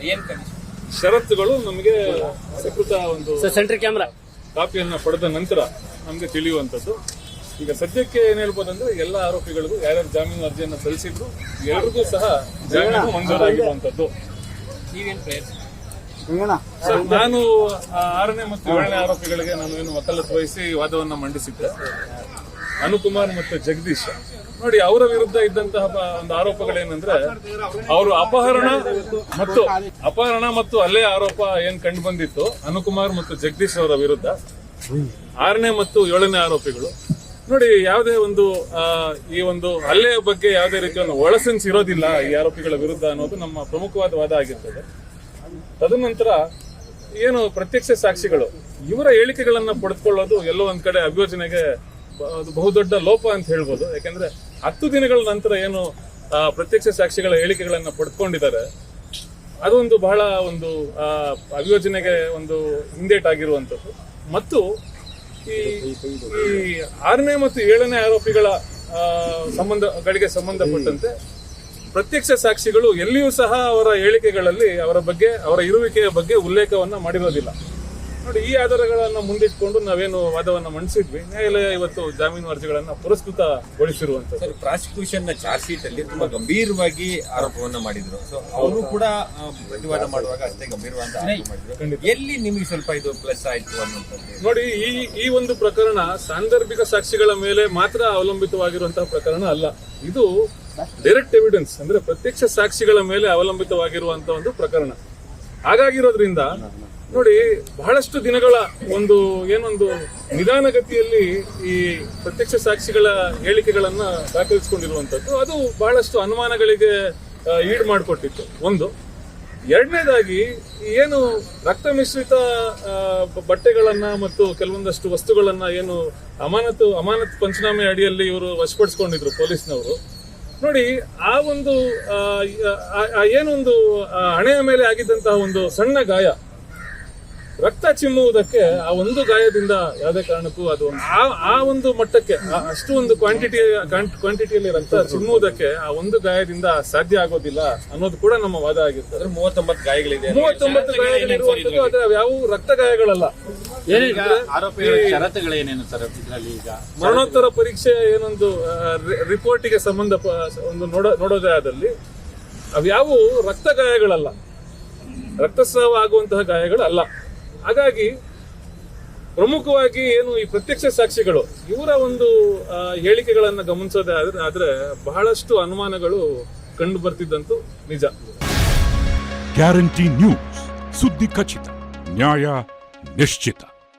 Sir ಏನ್ condition ಷರತ್ತುಗಳು ನಮಗೆ ಅಧಿಕೃತ ಒಂದು ಸೆಂಟ್ರಿ ಕ್ಯಾಮ್ರಾ ಕಾಪಿಯನ್ನು ಪಡೆದ ನಂತರ ನಮಗೆ ತಿಳಿಯುವಂಥದ್ದು. ಈಗ ಸದ್ಯಕ್ಕೆ ಏನ್ ಹೇಳ್ಬೋದಂದ್ರೆ ಎಲ್ಲ ಆರೋಪಿಗಳಿಗೂ ಯಾರ್ಯಾರು ಜಾಮೀನು ಅರ್ಜಿಯನ್ನು ಸಲ್ಲಿಸಿದ್ರು ಎಲ್ರಿಗೂ ಸಹ ಜಾಮೀನು ಮಂಜೂರಾಗಿರುವಂತದ್ದು ನೀವೇನ್ ಪ್ರಯತ್ನ ಸರ್ ನಾನು ಆ ಆರನೇ ಮತ್ತು ಏಳನೇ ಆರೋಪಿಗಳಿಗೆ ನಾನು ಏನು ವಕಾಲತ್ ವಹಿಸಿ ವಾದವನ್ನು ಮಂಡಿಸಿದ್ದೆ. ಅನುಕುಮಾರ್ ಮತ್ತು ಜಗದೀಶ್. ನೋಡಿ, ಅವರ ವಿರುದ್ಧ ಇದ್ದಂತಹ ಒಂದು ಆರೋಪಗಳೇನಂದ್ರೆ, ಅವರು ಅಪಹರಣ ಮತ್ತು ಅಪಹರಣ ಮತ್ತು ಅಲ್ಲೇ ಆರೋಪ ಏನ್ ಕಂಡು ಬಂದಿತ್ತು, ಅನುಕುಮಾರ್ ಮತ್ತು ಜಗದೀಶ್ ಅವರ ವಿರುದ್ಧ. ಆರನೇ ಮತ್ತು ಏಳನೇ ಆರೋಪಿಗಳು. ನೋಡಿ, ಯಾವುದೇ ಒಂದು ಈ ಒಂದು ಹಲ್ಲೆಯ ಬಗ್ಗೆ ಯಾವುದೇ ರೀತಿಯ ಒಂದು ಒಳಸೆನ್ಸ್ ಇರೋದಿಲ್ಲ ಈ ಆರೋಪಿಗಳ ವಿರುದ್ಧ ಅನ್ನೋದು ನಮ್ಮ ಪ್ರಮುಖವಾದ ವಾದ ಆಗಿರ್ತದೆ. ತದನಂತರ ಏನು ಪ್ರತ್ಯಕ್ಷ ಸಾಕ್ಷಿಗಳು, ಇವರ ಹೇಳಿಕೆಗಳನ್ನ ಪಡೆದುಕೊಳ್ಳೋದು ಎಲ್ಲೋ ಒಂದ್ ಕಡೆ ಅಭಿಯೋಜನೆಗೆ ಅದು ಬಹುದೊಡ್ಡ ಲೋಪ ಅಂತ ಹೇಳ್ಬೋದು. ಯಾಕಂದ್ರೆ ಹತ್ತು ದಿನಗಳ ನಂತರ ಏನು ಪ್ರತ್ಯಕ್ಷ ಸಾಕ್ಷಿಗಳ ಹೇಳಿಕೆಗಳನ್ನ ಪಡ್ಕೊಂಡಿದ್ದಾರೆ. ಅದೊಂದು ಬಹಳ ಒಂದು ಆ, ಅಭಿಯೋಜನೆಗೆ ಒಂದು ಹಿಂದೇಟಾಗಿರುವಂಥದ್ದು ಮತ್ತು ಈ ಈ ಆರನೇ ಮತ್ತು ಏಳನೇ ಆರೋಪಿಗಳ ಸಂಬಂಧ ಸಂಬಂಧಗಳಿಗೆ ಸಂಬಂಧಪಟ್ಟಂತೆ ಪ್ರತ್ಯಕ್ಷ ಸಾಕ್ಷಿಗಳು ಎಲ್ಲಿಯೂ ಸಹ ಅವರ ಹೇಳಿಕೆಗಳಲ್ಲಿ ಅವರ ಬಗ್ಗೆ ಅವರ ಇರುವಿಕೆಯ ಬಗ್ಗೆ ಉಲ್ಲೇಖವನ್ನ ಮಾಡಿರೋದಿಲ್ಲ. ನೋಡಿ ಈ ಆಧಾರಗಳನ್ನ ಮುಂದಿಟ್ಕೊಂಡು ನಾವೇನು ವಾದವನ್ನ ಮಂಡಿಸಿದ್ವಿ ನ್ಯಾಯಾಲಯ ಇವತ್ತು ಜಾಮೀನು ಅರ್ಜಿಗಳನ್ನ ಪುರಸ್ಕೃತಗೊಳಿಸಿರುವಂತದ್ದು. ಸರ್ ಪ್ರಾಸಿಕ್ಯೂಷನ್ನ ಚಾರ್ಜ್ ಶೀಟ್ ಅಲ್ಲಿ ತುಂಬಾ ಗಂಭೀರವಾಗಿ ಆರೋಪವನ್ನ ಮಾಡಿದ್ರು. ಸೊ ಅವರು ಕೂಡ ಪ್ರತಿವಾದ ಮಾಡುವಾಗ ಅಷ್ಟೇ ಗಂಭೀರವಾದ ಎಲ್ಲಿ ನಿಮಗೆ ಸ್ವಲ್ಪ ಇದು ಪ್ಲಸ್ ಆಯ್ತು ಅನ್ನುವಂಥದ್ದು? ನೋಡಿ ಈ ಈ ಒಂದು ಪ್ರಕರಣ ಸಾಂದರ್ಭಿಕ ಸಾಕ್ಷಿಗಳ ಮೇಲೆ ಮಾತ್ರ ಅವಲಂಬಿತವಾಗಿರುವಂತಹ ಪ್ರಕರಣ ಅಲ್ಲ. ಇದು ಡೈರೆಕ್ಟ್ ಎವಿಡೆನ್ಸ್ ಅಂದ್ರೆ ಪ್ರತ್ಯಕ್ಷ ಸಾಕ್ಷಿಗಳ ಮೇಲೆ ಅವಲಂಬಿತವಾಗಿರುವಂತಹ ಒಂದು ಪ್ರಕರಣ. ಹಾಗಾಗಿರೋದ್ರಿಂದ ನೋಡಿ, ಬಹಳಷ್ಟು ದಿನಗಳ ಒಂದು ಏನೊಂದು ನಿಧಾನಗತಿಯಲ್ಲಿ ಈ ಪ್ರತ್ಯಕ್ಷ ಸಾಕ್ಷಿಗಳ ಹೇಳಿಕೆಗಳನ್ನ ದಾಖಲಿಸಿಕೊಂಡಿರುವಂತದ್ದು ಅದು ಬಹಳಷ್ಟು ಅನುಮಾನಗಳಿಗೆ ಈಡ್ ಮಾಡಿಕೊಟ್ಟಿತ್ತು. ಒಂದು. ಎರಡನೇದಾಗಿ, ಏನು ರಕ್ತ ಮಿಶ್ರಿತ ಬಟ್ಟೆಗಳನ್ನ ಮತ್ತು ಕೆಲವೊಂದಷ್ಟು ವಸ್ತುಗಳನ್ನ ಏನು ಅಮಾನತು, ಅಮಾನತ್ ಪಂಚನಾಮೆ ಅಡಿಯಲ್ಲಿ ಇವರು ವಶಪಡಿಸಿಕೊಂಡಿದ್ರು ಪೊಲೀಸ್ನವರು. ನೋಡಿ, ಆ ಒಂದು ಏನೊಂದು ಹಣೆಯ ಮೇಲೆ ಆಗಿದ್ದಂತಹ ಒಂದು ಸಣ್ಣ ಗಾಯ ರಕ್ತ ಚಿಮ್ಮುವುದಕ್ಕೆ ಆ ಒಂದು ಗಾಯದಿಂದ ಯಾವುದೇ ಕಾರಣಕ್ಕೂ ಅದು ಆ ಆ ಒಂದು ಮಟ್ಟಕ್ಕೆ ಅಷ್ಟು ಒಂದು ಕ್ವಾಂಟಿಟಿ ಕ್ವಾಂಟಿಟಿಯಲ್ಲಿ ರಕ್ತ ಚಿಮ್ಮುವುದಕ್ಕೆ ಆ ಒಂದು ಗಾಯದಿಂದ ಸಾಧ್ಯ ಆಗೋದಿಲ್ಲ ಅನ್ನೋದು ಕೂಡ ನಮ್ಮ ವಾದ ಆಗಿರ್ತದೆ. ಅಂದ್ರೆ ಮೂವತ್ತೊಂಬತ್ತು ಗಾಯಗಳಿದೆ ಮೂವತ್ತೊಂಬತ್ತು ಗಾಯಗಳಿರುವಂತದ್ದು ಆದ್ರೆ ಯಾವ ರಕ್ತ ಗಾಯಗಳಲ್ಲ. ಷರತ್ತುಗಳೇನೇನು ಸರ್ ಇದರಲ್ಲಿ ಈಗ? ಮರಣೋತ್ತರ ಪರೀಕ್ಷೆ ಏನೊಂದು ರಿಪೋರ್ಟಿಗೆ ಸಂಬಂಧ ಒಂದು ನೋಡೋ ನೋಡೋದೇ ಆದಲ್ಲಿ ಅವ್ಯಾವು ರಕ್ತ ಗಾಯಗಳಲ್ಲ. ರಕ್ತಸ್ರಾವ ಆಗುವಂತಹ ಗಾಯಗಳು ಅಲ್ಲ ಹಾಗಾಗಿ ಪ್ರಮುಖವಾಗಿ ಏನು ಈ ಪ್ರತ್ಯಕ್ಷ ಸಾಕ್ಷಿಗಳು, ಇವರ ಒಂದು ಹೇಳಿಕೆಗಳನ್ನು ಹೇಳಿಕೆಗಳನ್ನ ಗಮನಿಸೋದೇ ಆದ್ರೆ ಆದ್ರೆ ಬಹಳಷ್ಟು ಅನುಮಾನಗಳು ಕಂಡು ಬರ್ತಿದ್ದಂತೂ ನಿಜ. ಗ್ಯಾರಂಟಿ ನ್ಯೂಸ್, ಸುದ್ದಿ ಖಚಿತ, ನ್ಯಾಯ ನಿಶ್ಚಿತ.